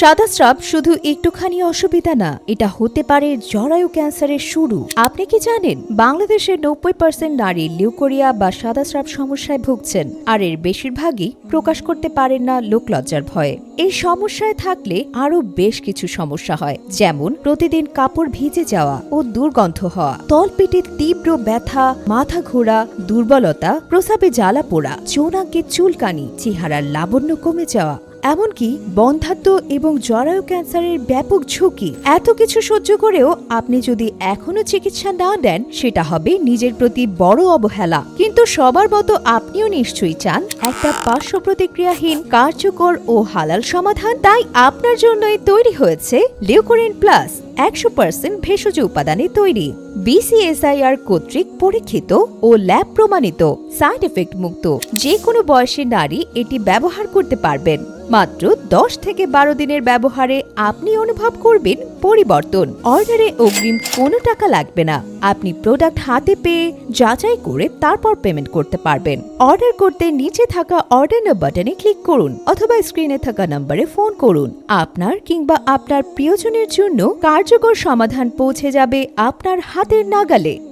সাদা স্রাব শুধু একটুখানি অসুবিধা না, এটা হতে পারে জরায়ু ক্যান্সারের শুরু। আপনি কি জানেন, বাংলাদেশের নব্বই পার্সেন্ট নারী লিউকোরিয়া বা সাদা স্রাব সমস্যায় ভুগছেন, আর এর বেশিরভাগই প্রকাশ করতে পারেন না লোকলজ্জার ভয়ে। এই সমস্যায় থাকলে আরও বেশ কিছু সমস্যা হয়, যেমন প্রতিদিন কাপড় ভিজে যাওয়া ও দুর্গন্ধ হওয়া, তলপেটে তীব্র ব্যথা, মাথা ঘোরা, দুর্বলতা প্রসাবে জ্বালা পোড়া চৌনাঙ্কে চুলকানি, চেহারার লাবণ্য কমে যাওয়া এমনকি বন্ধাত্ম এবং জরায়ু ক্যান্সারের ব্যাপক ঝুঁকি, এত কিছু সহ্য করেও আপনি যদি এখনও চিকিৎসা না দেন, সেটা হবে নিজের প্রতি বড় অবহেলা। কিন্তু সবার মতো আপনিও নিশ্চয়ই চান একটা পার্শ্ব প্রতিক্রিয়াহীন, কার্যকর ও হালাল সমাধান। তাই আপনার জন্যই তৈরি হয়েছে লিউকোরিন প্লাস, একশো পার্সেন্ট ভেষজ উপাদানে তৈরি। বিসিএসআইআর কর্তৃক পরীক্ষিত ও ল্যাব প্রমাণিত, সাইড এফেক্ট মুক্ত। যে কোনো বয়সের নারী এটি ব্যবহার করতে পারবেন। মাত্র দশ থেকে বারো দিনের ব্যবহারে আপনি অনুভব করবেন পরিবর্তন। অর্ডারে অগ্রিম কোনো টাকা লাগবে না। আপনি প্রোডাক্ট হাতে পেয়ে যাচাই করে তারপর পেমেন্ট করতে পারবেন। অর্ডার করতে নিচে থাকা অর্ডার বাটনে ক্লিক করুন অথবা স্ক্রিনে থাকা নম্বরে ফোন করুন। আপনার কিংবা আপনার প্রিয়জনের জন্য কার্যকর সমাধান পৌঁছে যাবে আপনার হাতের নাগালে।